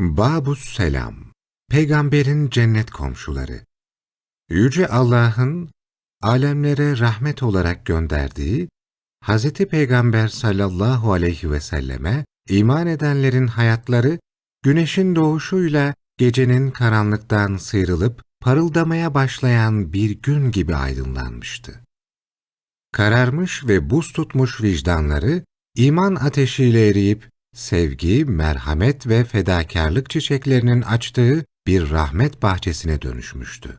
Babus Selam Peygamberin cennet komşuları Yüce Allah'ın alemlere rahmet olarak gönderdiği Hz. Peygamber sallallahu aleyhi ve selleme iman edenlerin hayatları güneşin doğuşuyla gecenin karanlıktan sıyrılıp parıldamaya başlayan bir gün gibi aydınlanmıştı. Kararmış ve buz tutmuş vicdanları iman ateşiyle eriyip sevgi, merhamet ve fedakarlık çiçeklerinin açtığı bir rahmet bahçesine dönüşmüştü.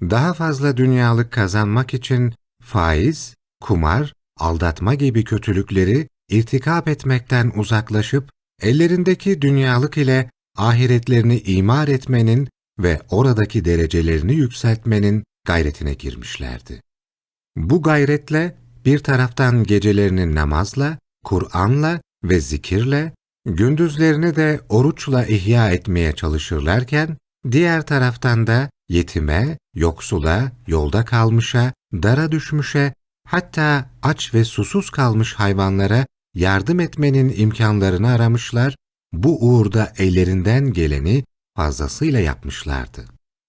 Daha fazla dünyalık kazanmak için faiz, kumar, aldatma gibi kötülükleri irtikap etmekten uzaklaşıp ellerindeki dünyalık ile ahiretlerini imar etmenin ve oradaki derecelerini yükseltmenin gayretine girmişlerdi. Bu gayretle bir taraftan gecelerini namazla, Kur'an'la ve zikirle, gündüzlerini de oruçla ihya etmeye çalışırlarken, diğer taraftan da yetime, yoksula, yolda kalmışa, dara düşmüşe, hatta aç ve susuz kalmış hayvanlara yardım etmenin imkanlarını aramışlar, bu uğurda ellerinden geleni fazlasıyla yapmışlardı.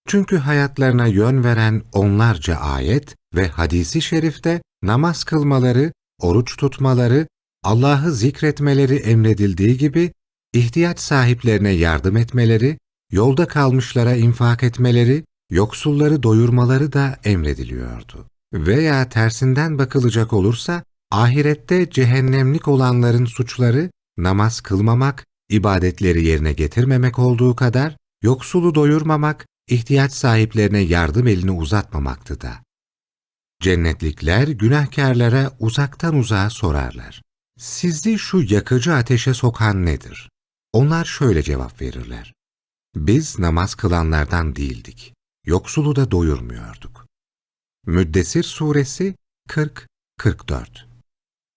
Çünkü hayatlarına yön veren onlarca ayet ve hadisi şerifte namaz kılmaları, oruç tutmaları, Allah'ı zikretmeleri emredildiği gibi, ihtiyaç sahiplerine yardım etmeleri, yolda kalmışlara infak etmeleri, yoksulları doyurmaları da emrediliyordu. Veya tersinden bakılacak olursa, ahirette cehennemlik olanların suçları, namaz kılmamak, ibadetleri yerine getirmemek olduğu kadar, yoksulu doyurmamak, ihtiyaç sahiplerine yardım elini uzatmamaktı da. Cennetlikler günahkarlara uzaktan uzağa sorarlar. Sizi şu yakıcı ateşe sokan nedir? Onlar şöyle cevap verirler. Biz namaz kılanlardan değildik. Yoksulu da doyurmuyorduk. Müddessir Suresi 40-44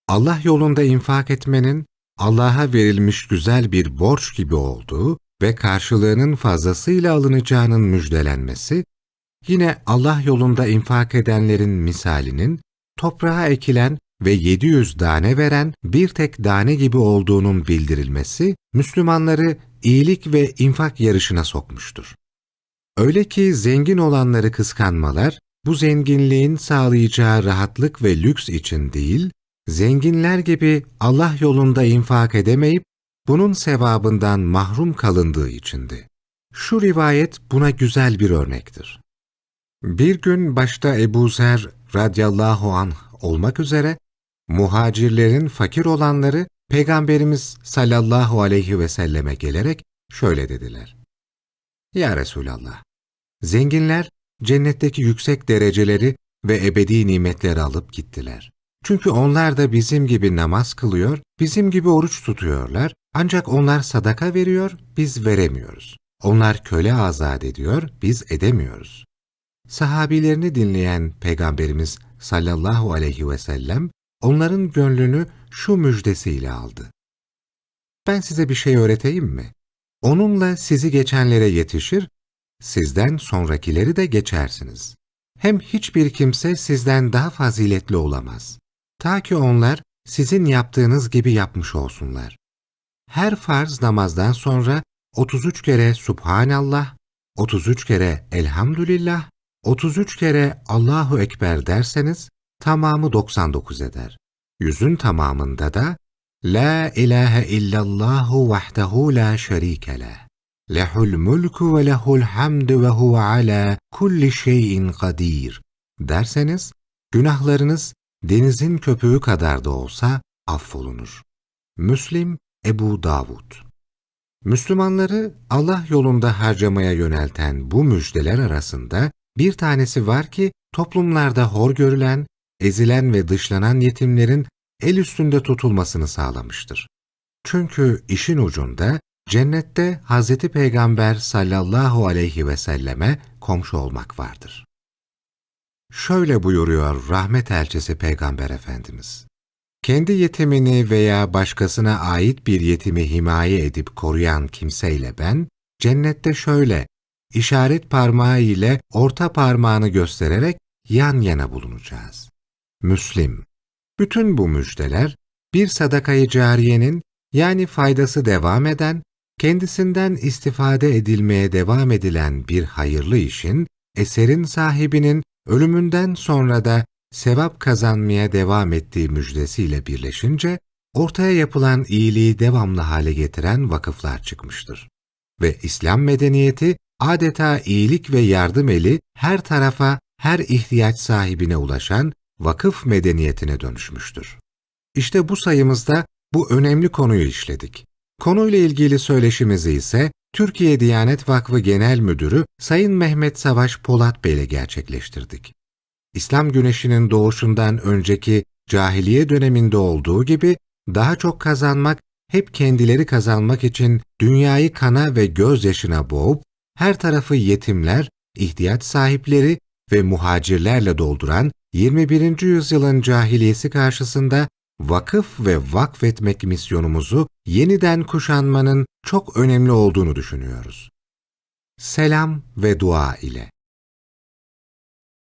Allah yolunda infak etmenin Allah'a verilmiş güzel bir borç gibi olduğu ve karşılığının fazlasıyla alınacağının müjdelenmesi, yine Allah yolunda infak edenlerin misalinin toprağa ekilen ve 700 tane veren bir tek tane gibi olduğunun bildirilmesi, Müslümanları iyilik ve infak yarışına sokmuştur. Öyle ki zengin olanları kıskanmalar, bu zenginliğin sağlayacağı rahatlık ve lüks için değil, zenginler gibi Allah yolunda infak edemeyip, bunun sevabından mahrum kalındığı içindi. Şu rivayet buna güzel bir örnektir. Bir gün başta Ebu Zer radıyallahu anh olmak üzere, muhacirlerin fakir olanları Peygamberimiz sallallahu aleyhi ve selleme gelerek şöyle dediler. Ya Resulallah, zenginler cennetteki yüksek dereceleri ve ebedi nimetleri alıp gittiler. Çünkü onlar da bizim gibi namaz kılıyor, bizim gibi oruç tutuyorlar, ancak onlar sadaka veriyor, biz veremiyoruz. Onlar köle azat ediyor, biz edemiyoruz. Sahabilerini dinleyen Peygamberimiz sallallahu aleyhi ve sellem, onların gönlünü şu müjdesiyle aldı. Ben size bir şey öğreteyim mi? Onunla sizi geçenlere yetişir, sizden sonrakileri de geçersiniz. Hem hiçbir kimse sizden daha faziletli olamaz. Ta ki onlar sizin yaptığınız gibi yapmış olsunlar. Her farz namazdan sonra 33 kere Subhanallah, 33 kere Elhamdülillah, 33 kere Allahu Ekber derseniz tamamı 99 eder. Yüzün tamamında da La ilahe illallahu vahdehu la şerike leh. Lehul mulku ve lehul hamdu ve huve ala kulli şeyin kadir derseniz günahlarınız denizin köpüğü kadar da olsa affolunur. Müslim Ebu Davud Müslümanları Allah yolunda harcamaya yönelten bu müjdeler arasında bir tanesi var ki toplumlarda hor görülen, ezilen ve dışlanan yetimlerin el üstünde tutulmasını sağlamıştır. Çünkü işin ucunda cennette Hz. Peygamber sallallahu aleyhi ve selleme komşu olmak vardır. Şöyle buyuruyor rahmet elçisi Peygamber Efendimiz. Kendi yetimini veya başkasına ait bir yetimi himaye edip koruyan kimseyle ben, cennette şöyle, işaret parmağı ile orta parmağını göstererek yan yana bulunacağız. Müslim Bütün bu müjdeler, bir sadakayı cariyenin, yani faydası devam eden, kendisinden istifade edilmeye devam edilen bir hayırlı işin, eserin sahibinin ölümünden sonra da sevap kazanmaya devam ettiği müjdesiyle birleşince, ortaya yapılan iyiliği devamlı hale getiren vakıflar çıkmıştır. Ve İslam medeniyeti adeta iyilik ve yardım eli her tarafa, her ihtiyaç sahibine ulaşan vakıf medeniyetine dönüşmüştür. İşte bu sayımızda bu önemli konuyu işledik. Konuyla ilgili söyleşimizi ise Türkiye Diyanet Vakfı Genel Müdürü Sayın Mehmet Savaş Polat Bey ile gerçekleştirdik. İslam güneşinin doğuşundan önceki cahiliye döneminde olduğu gibi daha çok kazanmak, hep kendileri kazanmak için dünyayı kana ve gözyaşına boğup, her tarafı yetimler, ihtiyaç sahipleri ve muhacirlerle dolduran 21. yüzyılın cahiliyesi karşısında vakıf ve vakfetmek misyonumuzu yeniden kuşanmanın çok önemli olduğunu düşünüyoruz. Selam ve dua ile.